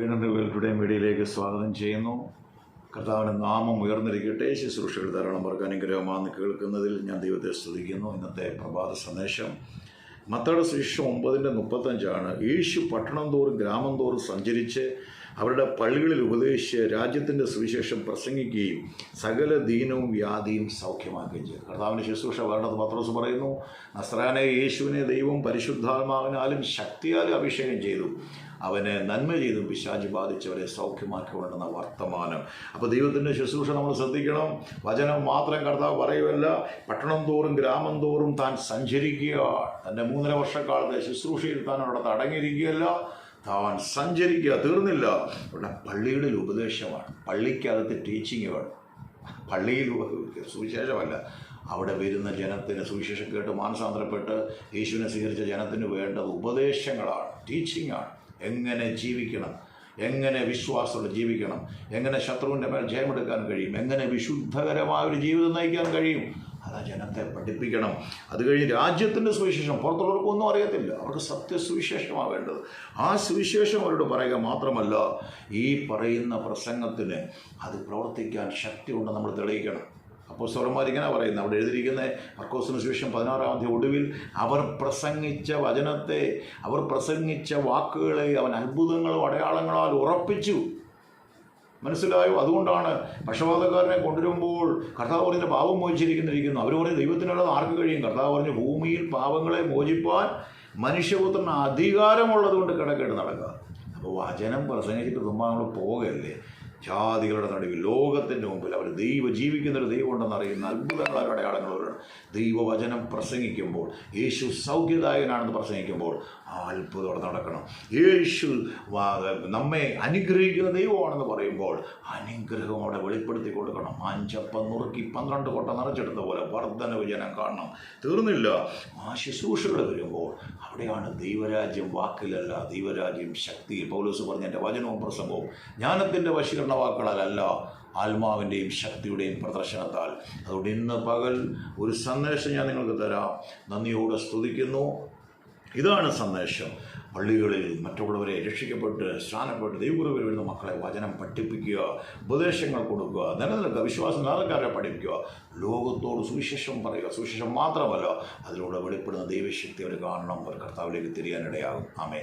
വീണ്ടും ടുഡേ മീഡിയയിലേക്ക് സ്വാഗതം ചെയ്യുന്നു. കർത്താവിന്റെ നാമം ഉയർന്നിരിക്കട്ടെ. ശുശ്രൂഷകൾ ധാരാളം പേർക്ക് അനുഗ്രഹമാണെന്ന് കേൾക്കുന്നതിൽ ഞാൻ ദൈവത്തെ സ്തുതിക്കുന്നു. ഇന്നത്തെ പ്രഭാത സന്ദേശം. മത്തയുടെ ശിക്ഷ ഒമ്പതിന്റെ മുപ്പത്തഞ്ചാണ്. യേശു പട്ടണം തോറും ഗ്രാമം തോറും സഞ്ചരിച്ച് അവരുടെ പള്ളികളിൽ ഉപദേശിച്ച് രാജ്യത്തിന്റെ സുവിശേഷം പ്രസംഗിക്കുകയും സകല ദീനവും വ്യാധിയും സൗഖ്യമാക്കുകയും ചെയ്തു. കർത്താവിന്റെ ശുശ്രൂഷ വരണത് പത്രോസ് പറയുന്നു നസ്രാനെ യേശുവിനെ ദൈവം പരിശുദ്ധാത്മാവിനാലും ശക്തിയാലും അഭിഷേകം ചെയ്തു. അവനെ നന്മ ചെയ്തും പിശാചി ബാധിച്ചവരെ സൗഖ്യമാക്കി കൊണ്ടുവന്ന വർത്തമാനം. അപ്പോൾ ദൈവത്തിന്റെ ശുശ്രൂഷ നമ്മൾ ശ്രദ്ധിക്കണം. വചനം മാത്രം കർത്താവ് പറയുമല്ല പട്ടണം തോറും ഗ്രാമം തോറും താൻ സഞ്ചരിക്കുക തന്റെ മൂന്നര വർഷക്കാലത്തെ ശുശ്രൂഷയിൽ താൻ അവിടെ അടങ്ങിയിരിക്കുകയല്ല താൻ സഞ്ചരിക്കുക തീർന്നില്ല. ഇവിടെ പള്ളിയുടെ ഉപദേശമാണ്. പള്ളിക്കകത്ത് ടീച്ചിങ് വേണം. പള്ളിയിൽ സുവിശേഷമല്ല. അവിടെ വരുന്ന ജനത്തിന് സുവിശേഷം കേട്ട് മാനസാന്തരപ്പെട്ട് യേശുവിനെ സ്വീകരിച്ച ജനത്തിന് വേണ്ടത് ഉപദേശങ്ങളാണ്. ടീച്ചിങ് ആണ്. എങ്ങനെ ജീവിക്കണം? എങ്ങനെ വിശ്വാസത്തോടെ ജീവിക്കണം? എങ്ങനെ ശത്രുവിന്റെ മേൽ ജയമെടുക്കാൻ കഴിയും? എങ്ങനെ വിശുദ്ധകരമായ ഒരു ജീവിതം നയിക്കാൻ കഴിയും? അത് ആ ജനത്തെ പഠിപ്പിക്കണം. അത് കഴിഞ്ഞ് രാജ്യത്തിന്റെ സുവിശേഷം പുറത്തുള്ളവർക്കൊന്നും അറിയത്തില്ല. അവർക്ക് സത്യസുവിശേഷമാണ് വേണ്ടത് ആ സുവിശേഷം അവരോട് പറയുക മാത്രമല്ല ഈ പറയുന്ന പ്രസംഗത്തിന് അത് പ്രവർത്തിക്കാൻ ശക്തി കൊണ്ട് നമ്മൾ തെളിയിക്കണം. അപ്പോൾ സ്വരന്മാർ ഇങ്ങനെ പറയുന്നത്. അവിടെ എഴുതിയിരിക്കുന്ന മർക്കോസിന് ശേഷം പതിനാറാം തീയതി ഒടുവിൽ അവർ പ്രസംഗിച്ച വചനത്തെ അവർ പ്രസംഗിച്ച വാക്കുകളെ അവൻ അത്ഭുതങ്ങളും അടയാളങ്ങളാൽ ഉറപ്പിച്ചു. മനസ്സിലായോ? അതുകൊണ്ടാണ് പക്ഷപാതക്കാരനെ കൊണ്ടുവരുമ്പോൾ കർത്താവ് പറഞ്ഞ പാവം മോചിച്ചിരിക്കുന്നിരിക്കുന്നു അവർ പറഞ്ഞ് ദൈവത്തിനുള്ളത് ആർക്ക് കഴിയും? കർത്താവ് പറഞ്ഞു ഭൂമിയിൽ പാപങ്ങളെ മോചിപ്പാൻ മനുഷ്യപുത്രന് അധികാരമുള്ളത് കൊണ്ട് നടക്കുക. അപ്പോൾ വചനം പ്രസംഗിച്ചിട്ട് തുമ്പാ നമ്മൾ പോകല്ലേ? ജാതികളുടെ നടുവിൽ ലോകത്തിന്റെ മുമ്പിൽ അവർ ദൈവ ജീവിക്കുന്നൊരു ദൈവമുണ്ടെന്ന് അറിയുന്ന അത്ഭുതങ്ങളായ അടയാളങ്ങളവരാണ് ദൈവവചനം പ്രസംഗിക്കുമ്പോൾ യേശു സൗഖ്യദായകനാണെന്ന് പ്രസംഗിക്കുമ്പോൾ ആ അത്ഭുതം നടക്കണം. യേശു നമ്മെ അനുഗ്രഹിക്കുന്ന ദൈവമാണെന്ന് പറയുമ്പോൾ അനുഗ്രഹം അവിടെ വെളിപ്പെടുത്തി കൊടുക്കണം. അഞ്ചപ്പം നുറുക്കി പന്ത്രണ്ട് കൊട്ട നിറച്ചെടുത്ത പോലെ വർധന ജനം കാണണം. തീർന്നില്ല. ആ ശുശ്രൂഷകൾ വരുമ്പോൾ അവിടെയാണ് ദൈവരാജ്യം വാക്കിലല്ല ദൈവരാജ്യം ശക്തി. പൗലോസ് പറഞ്ഞ എന്റെ വചനവും പ്രസംഗവും ജ്ഞാനത്തിന്റെ വശീകരണ വാക്കുകളല്ല ആത്മാവിന്റെയും ശക്തിയുടെയും പ്രദർശനത്താൽ. അതുകൊണ്ട് ഇന്ന് പകൽ ഒരു സന്ദേശം ഞാൻ നിങ്ങൾക്ക് തരാം. നന്ദിയോടെ സ്തുതിക്കുന്നു. ഇതാണ് സന്ദേശം. പള്ളികളിൽ മറ്റുള്ളവരെ രക്ഷിക്കപ്പെട്ട് സ്നാനപ്പെട്ട് ദൈവകുറവിൽ വരുന്ന മക്കളെ വചനം പഠിപ്പിക്കുക ഉപദേശങ്ങൾ കൊടുക്കുക നിലനിൽക്കുക വിശ്വാസം നിലക്കാരെ പഠിപ്പിക്കുക. ലോകത്തോട് സുവിശേഷം പറയുക. സുവിശേഷം മാത്രമല്ല അതിലൂടെ വെളിപ്പെടുന്ന ദൈവശക്തി അവർ കാണണം. അവർ കർത്താവിലേക്ക് തിരിയാനിടയാകും. ആമേ